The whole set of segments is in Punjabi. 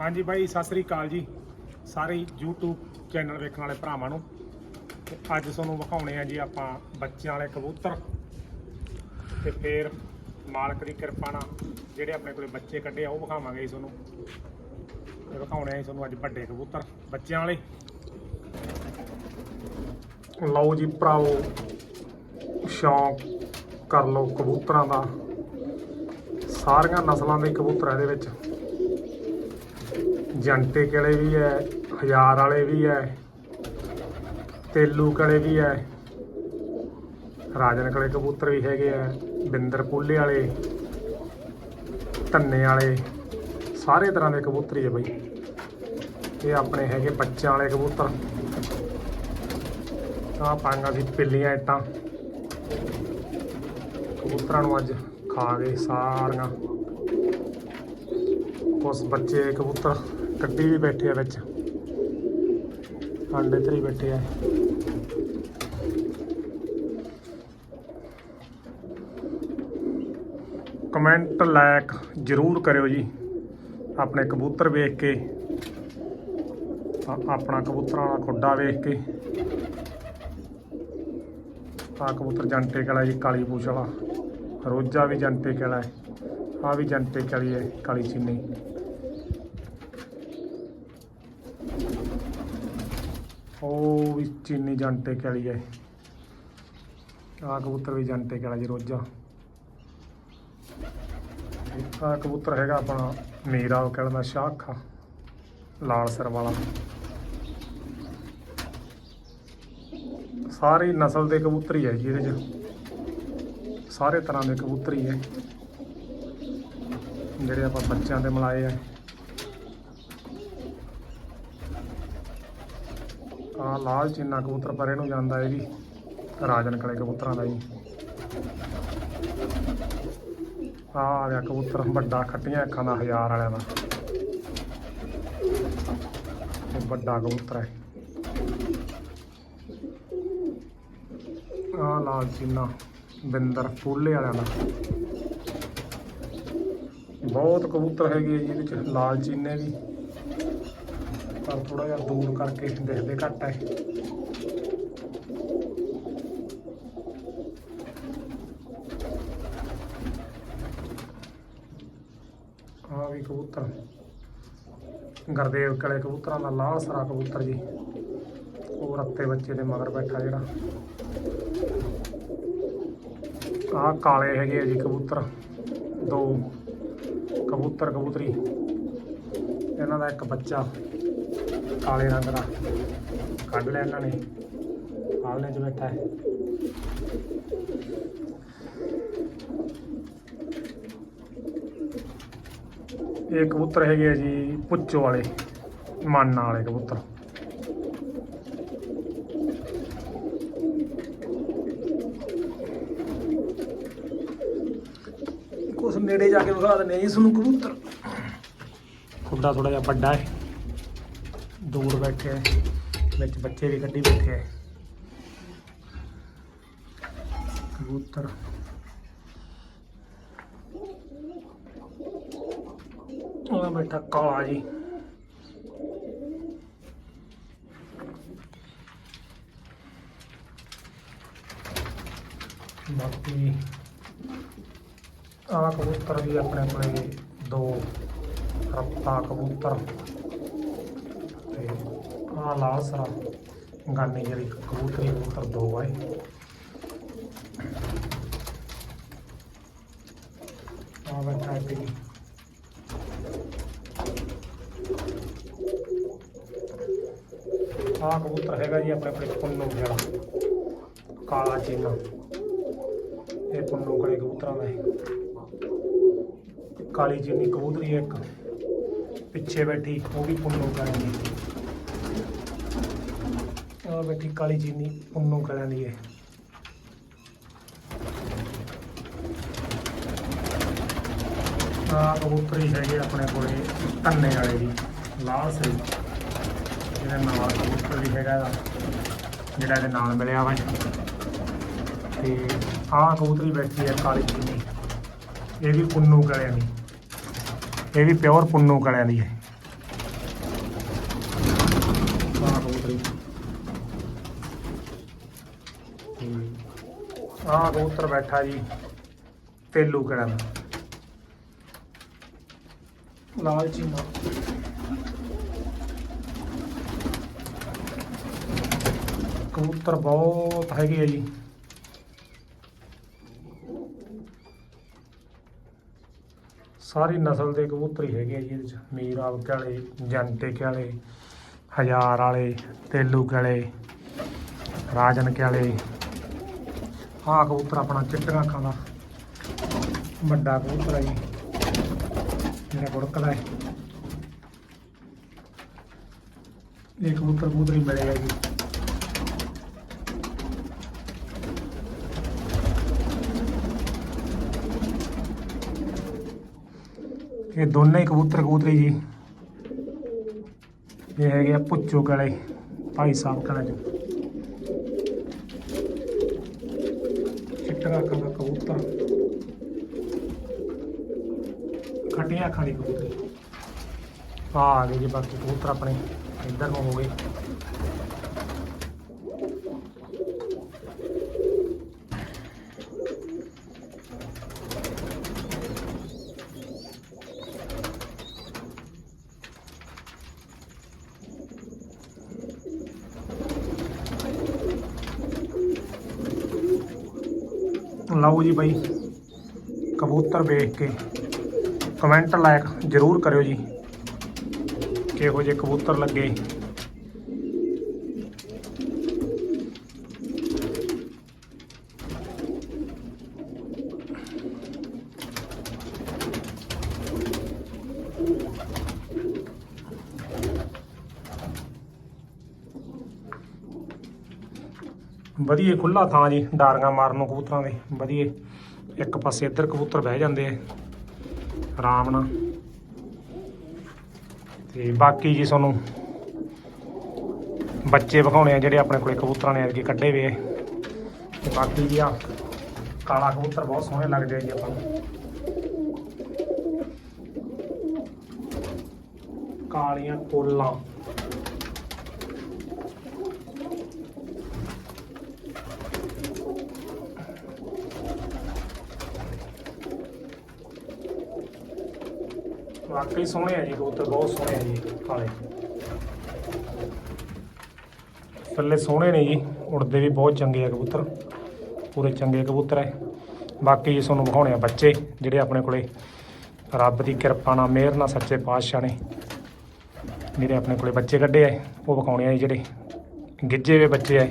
ਹਾਂਜੀ ਬਾਈ, ਸਤਿ ਸ੍ਰੀ ਅਕਾਲ ਜੀ। ਸਾਰੇ YouTube ਚੈਨਲ ਵੇਖਣ ਵਾਲੇ ਭਰਾਵਾਂ ਨੂੰ। ਤੇ ਅੱਜ ਤੁਹਾਨੂੰ ਵਿਖਾਉਣੇ ਆ ਜੀ ਆਪਾਂ ਬੱਚਿਆਂ ਵਾਲੇ ਕਬੂਤਰ। ਤੇ ਫੇਰ ਮਾਲਕ ਦੀ ਕਿਰਪਾ ਨਾਲ ਜਿਹੜੇ ਆਪਣੇ ਕੋਲੇ ਬੱਚੇ ਕੱਢੇ ਆ, ਉਹ ਵਿਖਾਵਾਂਗੇ ਜੀ ਤੁਹਾਨੂੰ। ਤੇ ਵਿਖਾਉਣੇ ਆ ਜੀ ਤੁਹਾਨੂੰ ਅੱਜ ਵੱਡੇ ਕਬੂਤਰ, ਬੱਚਿਆਂ ਵਾਲੇ। ਲਓ ਜੀ ਭਰਾਵੋ, ਸ਼ੌਂਕ ਕਰ ਲਓ ਕਬੂਤਰਾਂ ਦਾ। ਸਾਰੀਆਂ ਨਸਲਾਂ ਦੇ ਕਬੂਤਰ ਆ ਇਹਦੇ ਵਿੱਚ। ਜੰਟੇ ਕਲੇ ਵੀ ਹੈ ਹਜ਼ਾਰ ਵਾਲੇ ਵੀ ਹੈ ਤੇਲੂ ਕਲੇ ਵੀ ਹੈ ਰਾਜਨ ਕਲੇ ਕਬੂਤਰ ਵੀ ਹੈਗੇ ਆ ਬਿੰਦਰ ਪੂਲੇ ਵਾਲੇ, ਧੰਨੇ ਵਾਲੇ, ਸਾਰੇ ਤਰ੍ਹਾਂ ਦੇ ਕਬੂਤਰ ਹੀ ਹੈ ਬਈ। ਇਹ ਆਪਣੇ ਹੈਗੇ ਬੱਚਿਆਂ ਵਾਲੇ ਕਬੂਤਰ। ਆ ਪਾਂਗਾ ਸੀ ਪਿੱਲੀਆਂ ਇਟਾਂ। ਕਬੂਤਰਾਂ ਨੂੰ ਅੱਜ ਖਾ ਗਏ ਸਾਰੀਆਂ। ਉਸ ਬੱਚੇ ਕਬੂਤਰ। ਕੱਢੀ ਵੀ ਬੈਠੇ ਆ ਵਿੱਚ। ਆਂਡੇ ਤਰੀ ਬੈਠੇ ਆ। ਕਮੈਂਟ ਲਾਇਕ ਜਰੂਰ ਕਰਿਓ ਜੀ। ਆਪਣੇ ਕਬੂਤਰ ਵੇਖ ਕੇ। ਆਪਣਾ ਕਬੂਤਰਾਂ ਵਾਲਾ ਖੁੱਡਾ ਵੇਖ ਕੇ। ਆ ਕਬੂਤਰ ਜੰਟੇ ਕਲਾ ਜੀ, ਕਾਲੀ ਪੂਛ ਵਾਲਾ। ਰੋਜਾ ਵੀ ਜੰਟੇ ਕਲਾ ਹੈ। ਆ ਵੀ ਜੰਟੇ ਕਲੀ ਹੈ, ਕਾਲੀ ਚੀਨੀ। ਉਹ ਵੀ ਚੀਨੀ ਜੰਟੇ ਕਲੀ ਹੈ ਆ ਕਬੂਤਰ ਵੀ ਜੰਟੇ ਕਲਾ ਜੀ ਰੋਜਾ। ਆ ਕਬੂਤਰ ਹੈਗਾ ਆਪਣਾ ਮੀਰਾ, ਉਹ ਕਹਿੰਦਾ ਸ਼ਾਖਾ, ਲਾਲ ਸਿਰ ਵਾਲਾ। ਸਾਰੀ ਨਸਲ ਦੇ ਕਬੂਤਰ ਹੀ ਹੈ ਜੀ ਇਹਦੇ 'ਚ। ਸਾਰੇ ਤਰ੍ਹਾਂ ਦੇ ਕਬੂਤਰ ਹੀ ਹੈ ਜਿਹੜੇ ਆਪਾਂ ਬੱਚਿਆਂ ਦੇ ਮਲਾਏ ਆ। ਆ ਲਾਲ ਚੀਨਾ ਕਬੂਤਰ ਪਰੇ ਨੂੰ ਜਾਂਦਾ ਇਹ ਵੀ ਰਾਜਨ ਕਲੇ ਕਬੂਤਰਾਂ ਦਾ ਜੀ। ਆ ਆ ਗਿਆ ਕਬੂਤਰ, ਵੱਡਾ ਖੱਟੀਆਂ ਅੱਖਾਂ ਦਾ ਹਜ਼ਾਰ ਵਾਲਿਆਂ ਦਾ। ਇਹ ਵੱਡਾ ਕਬੂਤਰ ਹੈ। ਆ ਲਾਲ ਚੀਨਾ ਬਿੰਦਰ ਫੂਲੇ ਵਾਲਿਆਂ ਦਾ। ਬਹੁਤ ਕਬੂਤਰ ਹੈਗੇ ਆ ਜੀ ਇਹਦੇ ਚ ਲਾਲ ਚੀਨੇ ਵੀ। ਪਰ ਥੋੜਾ ਜਿਹਾ ਦੂਰ ਕਰਕੇ ਦਿਖਦੇ ਘੱਟ ਹੈ। ਆ ਵੀ ਕਬੂਤਰ। ਗਰਦੇਵ ਕਲੇ ਕਬੂਤਰਾਂ ਦਾ ਲਾਲ ਸਰਾ ਕਬੂਤਰ ਜੀ। ਉਹ ਰੱਤੇ ਬੱਚੇ ਦੇ ਮਗਰ ਬੈਠਾ ਜਿਹੜਾ। ਆਹ ਕਾਲੇ ਹੈਗੇ ਆ ਜੀ ਕਬੂਤਰ। ਦੋ ਕਬੂਤਰ ਕਬੂਤਰੀ ਇਹਨਾਂ ਦਾ ਇੱਕ ਬੱਚਾ। ਕਾਲੇ ਰੰਗ ਦਾ ਕੱਢ ਲਿਆ ਇਹਨਾਂ ਨੇ। ਆਲਣੇ 'ਚ ਬੈਠਾ ਹੈ ਇਹ ਕਬੂਤਰ ਹੈਗੇ ਆ ਜੀ ਪੁੱਚੋ ਵਾਲੇ, ਮਾਨਾ ਵਾਲੇ ਕਬੂਤਰ। ਕੁਛ ਨੇੜੇ ਜਾ ਕੇ ਵਿਖਾ ਦਿੰਦੇ ਆ ਜੀ ਤੁਹਾਨੂੰ ਕਬੂਤਰ। ਖੁੱਡਾ ਥੋੜਾ ਜਿਹਾ ਵੱਡਾ ਹੈ। ਦੂਰ ਬੈਠੇ ਵਿੱਚ ਬੱਚੇ ਵੀ ਕੱਢੀ ਬੈਠੇ ਕਬੂਤਰ। ਉਹ ਬੈਠਾ ਕਾਲਾ ਜੀ। ਬਾਕੀ ਆ ਕਬੂਤਰ ਵੀ ਆਪਣੇ ਕੋਲੇ ਦੋ। ਰੱਤਾ ਕਬੂਤਰ। ਤੇ ਆਹ ਲਾਲ ਸਰਾ। ਗਾਨੀ ਜਿਹੜੀ ਕਬੂਤਰੀ ਕਬੂਤਰ ਦੋ ਆਏ ਆਹ ਬੈਠਾ ਹੈ ਜੀ। ਕਬੂਤਰ ਹੈਗਾ ਜੀ ਆਪਣੇ ਕੋਲੇ ਪੁੰਨੂ ਜਿਹੜਾ ਕਾਲਾ ਚੀਨਾ। ਇਹ ਪੁੰਨੂ ਕਲੇ ਕਬੂਤਰਾਂ ਦਾ ਕਾਲੀ ਚੀਨੀ ਕਬੂਤਰੀ ਇੱਕ। ਪਿੱਛੇ ਬੈਠੀ, ਉਹ ਵੀ ਪੁੰਨੂ ਕਲਿਆਂ ਆ ਬੈਠੀ ਕਾਲੀ ਚੀਨੀ ਪੁੰਨੂ ਕਲਿਆਂ ਦੀ ਹੈ ਆ ਕਬੂਤਰੀ ਹੈਗੇ ਆਪਣੇ ਕੋਲੇ ਧੰਨੇ ਵਾਲੇ ਦੀ ਲਾਲ ਸਰੀ। ਇਹਦਾ ਨਾਲ ਕਬੂਤਰ ਵੀ ਹੈਗਾ ਇਹਦਾ ਜਿਹੜਾ ਇਹਦੇ ਨਾਲ ਮਿਲਿਆ ਵਾ ਤੇ ਆ ਕਬੂਤਰੀ ਬੈਠੀ ਹੈ ਕਾਲੀ ਚੀਨੀ। ਇਹ ਵੀ ਪੁੰਨੂ ਕਲਿਆਂ ਦੀ। ਇਹ ਵੀ ਪਿਓਰ ਪੁੰਨੂ ਕਲਿਆਂ ਦੀ ਹੈ। ਆਹ ਕਬੂਤਰ ਬੈਠਾ ਜੀ। ਤੇਲੂ ਕਿਹੜਾ ਲਾਲ ਚੀਨਾ ਕਬੂਤਰ ਬਹੁਤ ਹੈਗੇ ਆ ਜੀ। ਸਾਰੀ ਨਸਲ ਦੇ ਕਬੂਤਰ ਹੀ ਹੈਗੇ ਆ ਜੀ ਇਹਦੇ ਚ। ਮੀਰਾਬ ਵਾਲੇ ਜੰਟੇ ਵਾਲੇ ਹਜ਼ਾਰ ਵਾਲੇ ਤੇਲੂ ਵਾਲੇ ਰਾਜਨ ਵਾਲੇ। ਆਹ ਕਬੂਤਰ ਆਪਣਾ ਚਿੱਟੀਆਂ ਅੱਖਾਂ ਦਾ। ਵੱਡਾ ਕਬੂਤਰ ਹੈ ਜੀ। ਮੇਰਾ ਗੁੜਕਦਾ ਹੈ। ਇਹ ਕਬੂਤਰ ਕਬੂਤਰ ਹੀ ਮਿਲੇਗਾ ਜੀ। ਇਹ ਦੋਨੇ ਹੀ ਕਬੂਤਰ ਕਬੂਤਰੀ ਜੀ। ਇਹ ਹੈਗੇ ਆ ਪੁੱਚੋ ਕਲੇ ਭਾਈ ਸਾਹਿਬ ਕਲੇ ਜੋ ਚਿੱਟਾ ਅੱਖਾਂ ਦਾ ਕਬੂਤਰ। ਖੱਟੀਆਂ ਅੱਖਾਂ ਦੀ ਕਬੂਤਰੀ। ਆ ਆ ਗਏ ਜੀ ਬਾਕੀ ਕਬੂਤਰ ਆਪਣੇ। ਇੱਧਰ ਨੂੰ ਹੋ ਗਏ। ਲਓ ਜੀ ਬਾਈ। ਕਬੂਤਰ ਵੇਖ ਕੇ ਕਮੈਂਟ ਲਾਇਕ ਜਰੂਰ ਕਰਿਓ ਜੀ। ਕਿਹੋ ਜਿਹੇ ਕਬੂਤਰ ਲੱਗੇ। ਵਧੀਆ ਖੁੱਲਾ ਥਾਂ ਜੀ, ਡਾਰੀਆਂ ਮਾਰਨ ਨੂੰ ਕਬੂਤਰਾਂ ਦੇ, ਵਧੀਆ ਇੱਕ ਪਾਸੇ ਇੱਧਰ ਕਬੂਤਰ ਬਹਿ ਜਾਂਦੇ ਆ, ਆਰਾਮ ਨਾਲ। ਤੇ ਬਾਕੀ ਜੀ ਤੁਹਾਨੂੰ ਬੱਚੇ ਵਿਖਾਉਣੇ ਆ ਜਿਹੜੇ ਆਪਣੇ ਕੋਲੇ ਕਬੂਤਰਾਂ ਨੇ ਅੱਗੇ ਕੱਢੇ ਵੇ ਤੇ ਬਾਕੀ ਜੀ ਆ, ਕਾਲਾ ਕਬੂਤਰ ਬਹੁਤ ਸੋਹਣੇ ਲੱਗਦੇ ਆ ਜੀ ਆਪਾਂ ਨੂੰ। ਕਾਲੀਆਂ ਕੋਲਾਂ ਵਾਕਈ ਸੋਹਣੇ ਆ ਜੀ, ਕਬੂਤਰ ਬਹੁਤ ਸੋਹਣੇ ਆ ਜੀ, ਕਾਲੇ। ਥੱਲੇ ਸੋਹਣੇ ਨੇ ਜੀ, ਉੜਦੇ ਵੀ ਬਹੁਤ ਚੰਗੇ ਆ ਕਬੂਤਰ, ਪੂਰੇ ਚੰਗੇ ਕਬੂਤਰ ਹੈ ਬਾਕੀ ਜੀ ਤੁਹਾਨੂੰ ਵਿਖਾਉਣੇ ਆ ਬੱਚੇ, ਜਿਹੜੇ ਆਪਣੇ ਕੋਲੇ ਰੱਬ ਦੀ ਕਿਰਪਾ ਨਾਲ, ਮਿਹਰ ਨਾਲ ਸੱਚੇ ਪਾਤਸ਼ਾਹ ਨੇ, ਜਿਹੜੇ ਆਪਣੇ ਕੋਲੇ ਬੱਚੇ ਕੱਢੇ ਆ ਉਹ ਵਿਖਾਉਣੇ ਆ ਜੀ ਜਿਹੜੇ ਗਿੱਜੇ ਵੇ ਬੱਚੇ ਆ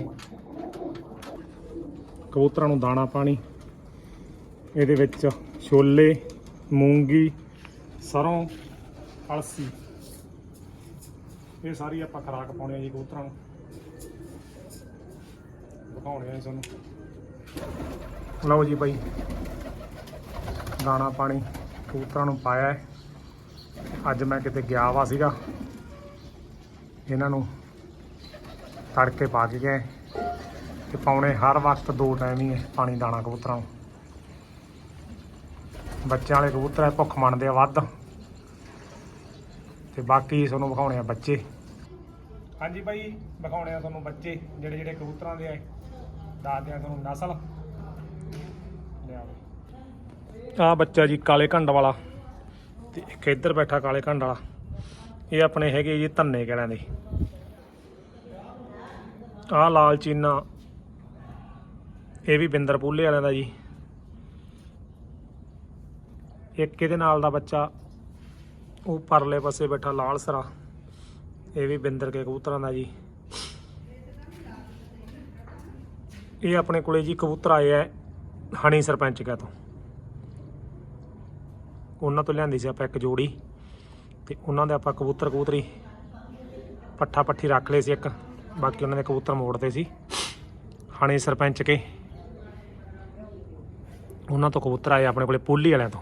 ਕਬੂਤਰਾਂ ਨੂੰ ਦਾਣਾ ਪਾਣੀ, ਇਹਦੇ ਵਿੱਚ ਛੋਲੇ, ਮੂੰਗੀ ਸਰੋਂ ਅਲਸੀ ਇਹ ਸਾਰੀ ਆਪਾਂ ਖਰਾਕ ਪਾਉਣੀ ਆ ਜੀ ਕਬੂਤਰਾਂ ਨੂੰ। ਦਿਖਾਉਣੇ ਆ ਜੀ ਤੁਹਾਨੂੰ। ਲਓ ਜੀ ਬਾਈ, ਦਾਣਾ ਪਾਣੀ ਕਬੂਤਰਾਂ ਨੂੰ ਪਾਇਆ ਹੈ। ਅੱਜ ਮੈਂ ਕਿਤੇ ਗਿਆ ਵਾ ਸੀਗਾ। ਇਹਨਾਂ ਨੂੰ ਤੜਕੇ ਪਾ ਕੇ ਗਏ। ਤੇ ਪਾਉਣੇ ਹਰ ਵਕਤ ਦੋ ਟਾਈਮ ਹੀ ਹੈ ਪਾਣੀ ਦਾਣਾ ਕਬੂਤਰਾਂ ਨੂੰ। ਬੱਚਿਆਂ ਵਾਲੇ ਕਬੂਤਰ ਹੈ ਭੁੱਖ ਮੰਨਦੇ ਆ ਵੱਧ। ਤੇ ਬਾਕੀ ਤੁਹਾਨੂੰ ਵਿਖਾਉਣੇ ਆ ਬੱਚੇ। ਹਾਂਜੀ ਬਾਈ ਵਿਖਾਉਣੇ ਆ ਤੁਹਾਨੂੰ ਬੱਚੇ ਜਿਹੜੇ ਜਿਹੜੇ ਕਬੂਤਰਾਂ ਦੇ ਆ ਦੱਸਦੇ ਆ ਤੁਹਾਨੂੰ ਨਸਲ। ਆ ਬੱਚਾ ਜੀ ਕਾਲੇ ਘੰਡ ਵਾਲਾ ਤੇ ਇੱਕ ਇੱਧਰ ਬੈਠਾ ਕਾਲੇ ਘੰਡ ਵਾਲਾ। ਇਹ ਆਪਣੇ ਹੈਗੇ ਜੀ ਧੰਨੇ ਕਿਹੜਿਆਂ ਦੇ। ਆ ਲਾਲ ਚੀਨਾ ਇਹ ਵੀ ਬਿੰਦਰ ਪੂਲੇ ਵਾਲਿਆਂ ਦਾ ਜੀ। ਇੱਕ ਇਹਦੇ ਨਾਲ ਦਾ ਬੱਚਾ ਉਹ ਪਰਲੇ ਪਾਸੇ ਬੈਠਾ ਲਾਲ ਸਰਾ। ਇਹ ਵੀ ਬਿੰਦਰ ਕੇ ਕਬੂਤਰਾਂ ਦਾ ਜੀ। ਇਹ ਆਪਣੇ ਕੋਲੇ ਜੀ ਕਬੂਤਰ ਆਏ ਆ ਹਣੀ ਸਰਪੰਚ ਕਾ ਤੋਂ। ਉਹਨਾਂ ਤੋਂ ਲਿਆਂਦੀ ਸੀ ਆਪਾਂ ਇੱਕ ਜੋੜੀ ਤੇ ਉਹਨਾਂ ਦੇ ਆਪਾਂ ਕਬੂਤਰ ਕਬੂਤਰੀ ਪੱਠਾ ਪੱਠੀ ਰੱਖ ਲਏ ਸੀ ਇੱਕ। ਬਾਕੀ ਉਹਨਾਂ ਦੇ ਕਬੂਤਰ ਮੋੜਦੇ ਸੀ। ਹਣੀ ਸਰਪੰਚ ਕੇ। ਉਹਨਾਂ ਤੋਂ ਕਬੂਤਰ ਆਏ ਆਪਣੇ ਕੋਲੇ ਪੋਲੀ ਵਾਲਿਆਂ ਤੋਂ।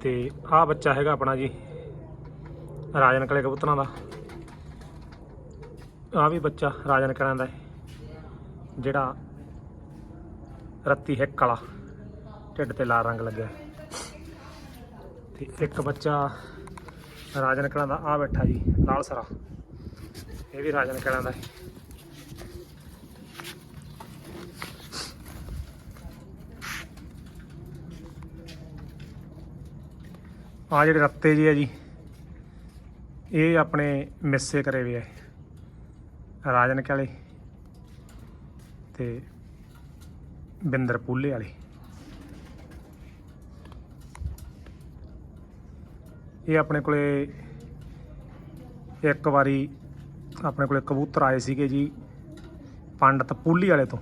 ਤੇ ਆਹ ਬੱਚਾ ਹੈਗਾ ਆਪਣਾ ਜੀ, ਰਾਜਨ ਕਲੇ ਕਬੂਤਰਾਂ ਦਾ। ਆਹ ਵੀ ਬੱਚਾ ਰਾਜਨ ਕਲਾਂ ਦਾ ਜਿਹੜਾ ਰੱਤੀ ਹਿੱਕ ਵਾਲਾ ਢਿੱਡ ਤੇ ਲਾਲ ਰੰਗ ਲੱਗਿਆ। ਤੇ ਇੱਕ ਬੱਚਾ ਰਾਜਨ ਕਲਾਂ ਦਾ ਆ ਬੈਠਾ ਜੀ, ਲਾਲ ਸਰਾ। ਇਹ ਵੀ ਰਾਜਨ ਕਲਾਂ ਦਾ ਹੈ। ਆ ਜਿਹੜੇ ਰੱਤੇ ਜੀ ਆ ਜੀ, ਇਹ ਆਪਣੇ ਮਿੱਸੇ ਕਰੇ ਵੇ ਆ ਰਾਜਨ ਵਾਲੇ ਤੇ ਬਿੰਦਰ ਪੂਲੇ ਵਾਲੇ। ਇਹ ਆਪਣੇ ਕੋਲੇ ਇੱਕ ਵਾਰੀ ਆਪਣੇ ਕੋਲੇ ਕਬੂਤਰ ਆਏ ਸੀਗੇ ਜੀ, ਪੰਡਤ ਪੂਲੀ ਵਾਲੇ ਤੋਂ।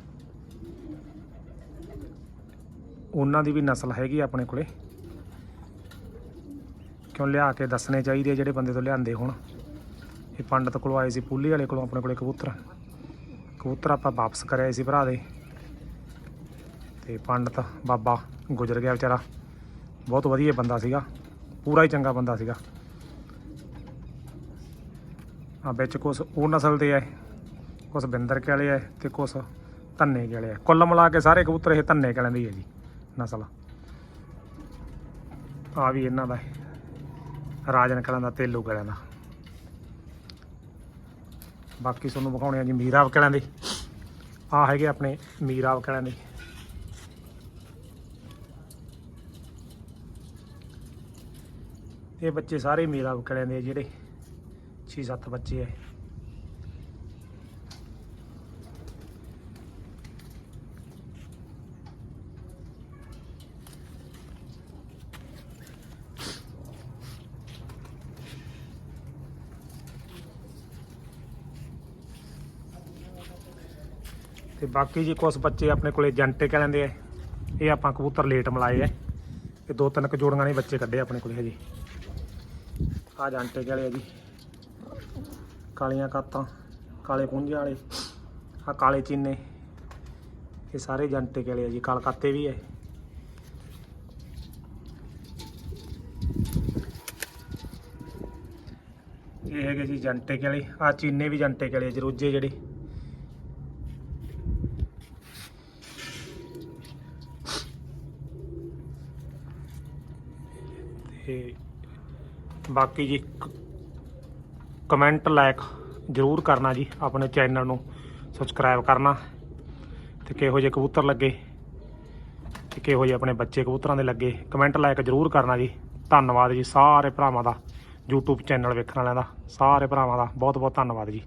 ਉਹਨਾਂ ਦੀ ਵੀ ਨਸਲ ਹੈਗੀ ਆਪਣੇ ਕੋਲੇ। ਕਿਉਂ ਲਿਆ ਕੇ ਦੱਸਣੇ ਚਾਹੀਦੇ ਆ ਜਿਹੜੇ ਬੰਦੇ ਤੋਂ ਲਿਆਂਦੇ ਹੋਣ? ਇਹ ਪੰਡਤ ਕੋਲੋਂ ਆਏ ਸੀ, ਪੂਲੀ ਵਾਲੇ ਕੋਲੋਂ, ਆਪਣੇ ਕੋਲੇ ਕਬੂਤਰ। ਕਬੂਤਰ ਆਪਾਂ ਵਾਪਸ ਕਰਿਆ ਸੀ ਭਰਾ ਦੇ। ਤੇ ਪੰਡਤ ਬਾਬਾ ਗੁਜ਼ਰ ਗਿਆ ਵਿਚਾਰਾ। ਬਹੁਤ ਵਧੀਆ ਬੰਦਾ ਸੀਗਾ। ਪੂਰਾ ਹੀ ਚੰਗਾ ਬੰਦਾ ਸੀਗਾ। ਆ ਵਿੱਚ ਕੁਛ ਉਹ ਨਸਲ ਦੇ ਆ ਕੁਛ ਬਿੰਦਰ ਕੇ ਵਾਲੇ ਆ ਤੇ ਕੁਛ ਧੰਨੇ ਕੇ ਵਾਲੇ ਆ। ਕੁੱਲ ਮਿਲਾ ਕੇ ਸਾਰੇ ਕਬੂਤਰ ਇਹ ਧੰਨੇ ਕੇ ਲੈਂਦੇ ਦੀ ਹੈ ਜੀ, ਨਸਲ। ਆ ਵੀ ਇਹਨਾਂ ਦਾ ਰਾਜਨ ਕਲਾਂ ਦਾ ਤੇਲੂ ਕਲਾਂ ਦਾ। ਬਾਕੀ ਤੁਹਾਨੂੰ ਵਿਖਾਉਣੇ ਆ ਜੀ ਮੀਰਾਵ ਕਲਾਂ ਦੇ। ਆ ਹੈਗੇ ਆਪਣੇ ਮੀਰਾਵ ਕਲਾਂ ਦੇ। ਇਹ ਬੱਚੇ ਸਾਰੇ ਮੀਰਾਵ ਕਲਾਂ ਦੇ ਜਿਹੜੇ। 6-7 ਬੱਚੇ ਐ ਤੇ ਬਾਕੀ ਜੀ ਕੁਝ ਬੱਚੇ ਆਪਣੇ ਕੋਲੇ ਜੰਟੇ ਕਹਿ ਲੈਂਦੇ ਆ, ਇਹ ਆਪਾਂ ਕਬੂਤਰ ਲੇਟ ਮਲਾਏ ਆ। ਇਹ ਦੋ ਤਿੰਨ ਕੁ ਜੋੜੀਆਂ ਨੇ ਬੱਚੇ ਕੱਢੇ ਆਪਣੇ ਕੋਲੇ ਹਜੇ। ਆ ਜੰਟੇ ਕਹਿ ਆ ਜੀ। ਕਾਲੀਆਂ ਕਾਤਾਂ, ਕਾਲੇ ਪੁੰਝਾਂ ਵਾਲੇ ਆ ਕਾਲੇ ਚੀਨੇ। ਇਹ ਸਾਰੇ ਜੰਟੇ ਕਹਿ ਆ ਜੀ, ਕਾਲ ਕਾਤੇ ਵੀ ਹੈ ਇਹ ਹੈਗੇ ਜੀ ਜੰਟੇ ਵਾਲੇ ਆ ਚੀਨੇ ਵੀ ਜੰਟੇ ਵਾਲੇ ਜਰੂਜੇ ਜਿਹੜੇ। ਤੇ ਬਾਕੀ ਜੀ ਕਮੈਂਟ ਲਾਇਕ ਜਰੂਰ ਕਰਨਾ ਜੀ ਆਪਣੇ ਚੈਨਲ ਨੂੰ ਸਬਸਕ੍ਰਾਈਬ ਕਰਨਾ ਤੇ ਕਿਹੋ ਜਿਹੇ ਕਬੂਤਰ ਲੱਗੇ ਤੇ ਕਿਹੋ ਜਿਹੇ ਆਪਣੇ ਬੱਚੇ ਕਬੂਤਰਾਂ ਦੇ ਲੱਗੇ ਕਮੈਂਟ ਲਾਇਕ ਜਰੂਰ ਕਰਨਾ ਜੀ। ਧੰਨਵਾਦ ਜੀ ਸਾਰੇ ਭਰਾਵਾਂ ਦਾ YouTube ਚੈਨਲ ਵੇਖਣ ਵਾਲਿਆਂ ਦਾ, ਸਾਰੇ ਭਰਾਵਾਂ ਦਾ ਬਹੁਤ ਬਹੁਤ ਧੰਨਵਾਦ ਜੀ।